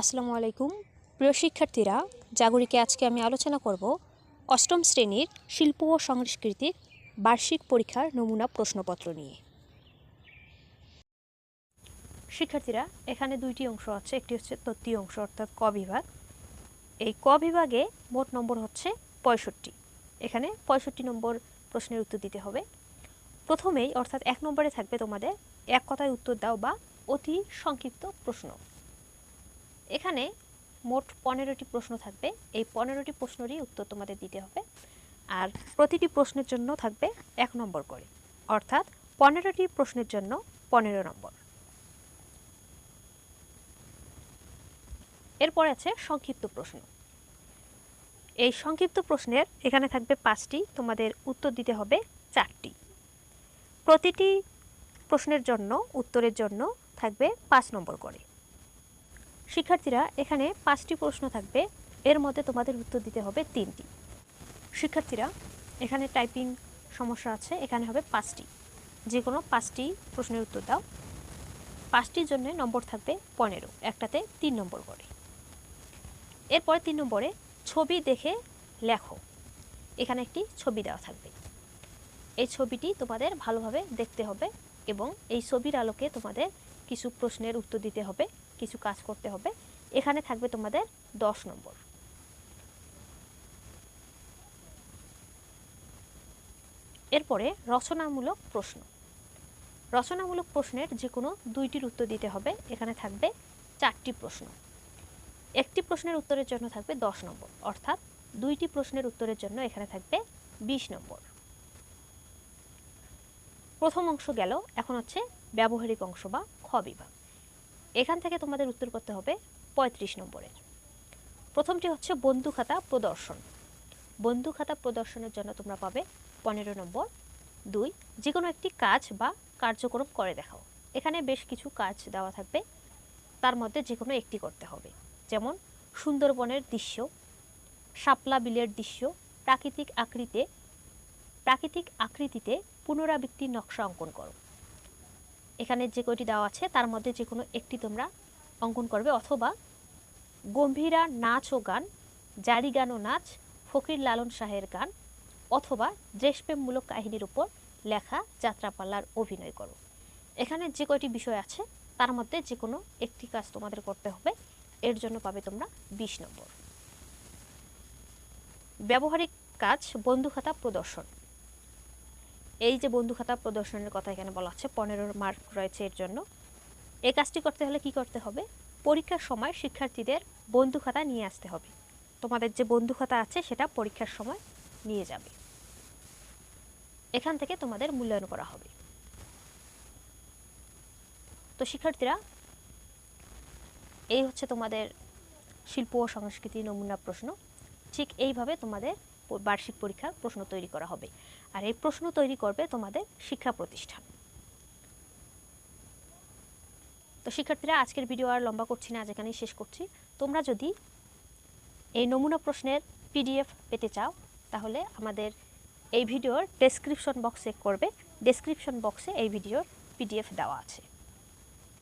আসসালামু আলাইকুম। প্রিয় শিক্ষার্থীরা, জাগরিকে আজকে আমি আলোচনা করব অষ্টম শ্রেণির শিল্প ও সংস্কৃতির বার্ষিক পরীক্ষার নমুনা প্রশ্নপত্র নিয়ে। শিক্ষার্থীরা, এখানে দুইটি অংশ আছে, একটি হচ্ছে তত্ত্বীয় অংশ, অর্থাৎ ক বিভাগ। এই ক বিভাগে মোট নম্বর হচ্ছে পঁয়ষট্টি। এখানে পঁয়ষট্টি নম্বর প্রশ্নের উত্তর দিতে হবে। প্রথমেই, অর্থাৎ এক নম্বরে থাকবে তোমাদের এক কথায় উত্তর দাও বা অতি সংক্ষিপ্ত প্রশ্ন। এখানে মোট পনেরোটি প্রশ্ন থাকবে। এই পনেরোটি প্রশ্নেরই উত্তর তোমাদের দিতে হবে। আর প্রতিটি প্রশ্নের জন্য থাকবে এক নম্বর করে। অর্থাৎ পনেরোটি প্রশ্নের জন্য পনেরো নম্বর। এরপর আছে সংক্ষিপ্ত প্রশ্ন। এই সংক্ষিপ্ত প্রশ্নের এখানে থাকবে পাঁচটি, তোমাদের উত্তর দিতে হবে চারটি। প্রতিটি প্রশ্নের জন্য, উত্তরের জন্য থাকবে পাঁচ নম্বর করে। শিক্ষার্থীরা, এখানে পাঁচটি প্রশ্ন থাকবে। এর মধ্যে তোমাদের উত্তর দিতে হবে তিনটি। শিক্ষার্থীরা, এখানে টাইপিং সমস্যা আছে, এখানে হবে পাঁচটি। যে কোনো পাঁচটি প্রশ্নের উত্তর দাও। পাঁচটির জন্য নম্বর থাকবে পনেরো, একটাতে তিন নম্বর করে এরপরে তিন নম্বরে ছবি দেখে লেখো। এখানে একটি ছবি দেওয়া থাকবে। এই ছবিটি তোমাদের ভালোভাবে দেখতে হবে এবং এই ছবির আলোকে তোমাদের কিছু প্রশ্নের উত্তর দিতে হবে। কিছু কাজ করতে হবে। এখানে থাকবে তোমাদের দশ নম্বর। এরপরে রচনামূলক প্রশ্ন। রচনামূলক প্রশ্নের যে কোনো দুইটির উত্তর দিতে হবে। এখানে থাকবে চারটি প্রশ্ন। একটি প্রশ্নের উত্তরের জন্য থাকবে দশ নম্বর। অর্থাৎ দুইটি প্রশ্নের উত্তরের জন্য এখানে থাকবে বিশ নম্বর। প্রথম অংশ গেল, এখন হচ্ছে ব্যবহারিক অংশ বা খ বিভাগ। এখান থেকে তোমাদের উত্তর করতে হবে পঁয়ত্রিশ নম্বরের। প্রথমটি হচ্ছে বন্ধু খাতা প্রদর্শন। বন্ধু খাতা প্রদর্শনের জন্য তোমরা পাবে পনেরো নম্বর, দুই যে কোনো একটি কাজ বা কার্যক্রম করে দেখাও। এখানে বেশ কিছু কাজ দেওয়া থাকবে। তার মধ্যে যে কোনো একটি করতে হবে। যেমন সুন্দরবনের দৃশ্য, শাপলা বিলের দৃশ্য, প্রাকৃতিক আকৃতিতে প্রাকৃতিক আকৃতিতে পুনরাবৃত্তির নকশা অঙ্কন করো। এখানে যে কয়টি দেওয়া আছে, তার মধ্যে যে কোনো একটি তোমরা অঙ্কন করবে অথবা গম্ভীরা নাচ ও গান, জারি গান ও নাচ, ফকির লালন শাহের গান অথবা দেশপ্রেমমূলক কাহিনীর উপর লেখা যাত্রাপাল্লার অভিনয় করো। এখানে যে কয়টি বিষয় আছে, তার মধ্যে যে কোনো একটি কাজ তোমাদের করতে হবে, এর জন্য পাবে তোমরা বিশ নম্বর। ব্যবহারিক কাজ বন্ধু খাতা প্রদর্শন। এই যে বন্ধু খাতা প্রদর্শনের কথা এখানে বলা আছে, পনেরো মার্ক রয়েছে এর জন্য। এই কাজটি করতে হলে কি করতে হবে? পরীক্ষার সময় শিক্ষার্থীদের বন্ধু খাতা নিয়ে আসতে হবে। তোমাদের যে বন্ধু খাতা আছে সেটা পরীক্ষার সময় নিয়ে যাবে। এখান থেকে তোমাদের মূল্যায়ন করা হবে। তো শিক্ষার্থীরা, এই হচ্ছে তোমাদের শিল্প ও সংস্কৃতি নমুনা প্রশ্ন। ঠিক এইভাবে তোমাদের বার্ষিক পরীক্ষার প্রশ্ন তৈরি করা হবে। আর এই প্রশ্ন তৈরি করবে তোমাদের শিক্ষা প্রতিষ্ঠান। তো শিক্ষার্থীরা, আজকের ভিডিও আর লম্বা করছি না, আজ এখানেই শেষ করছি। তোমরা যদি এই নমুনা প্রশ্নের পিডিএফ পেতে চাও, তাহলে আমাদের এই ভিডিওর ডেসক্রিপশন বক্স করবে। ডেসক্রিপশন বক্সে এই ভিডিওর পিডিএফ দেওয়া আছে।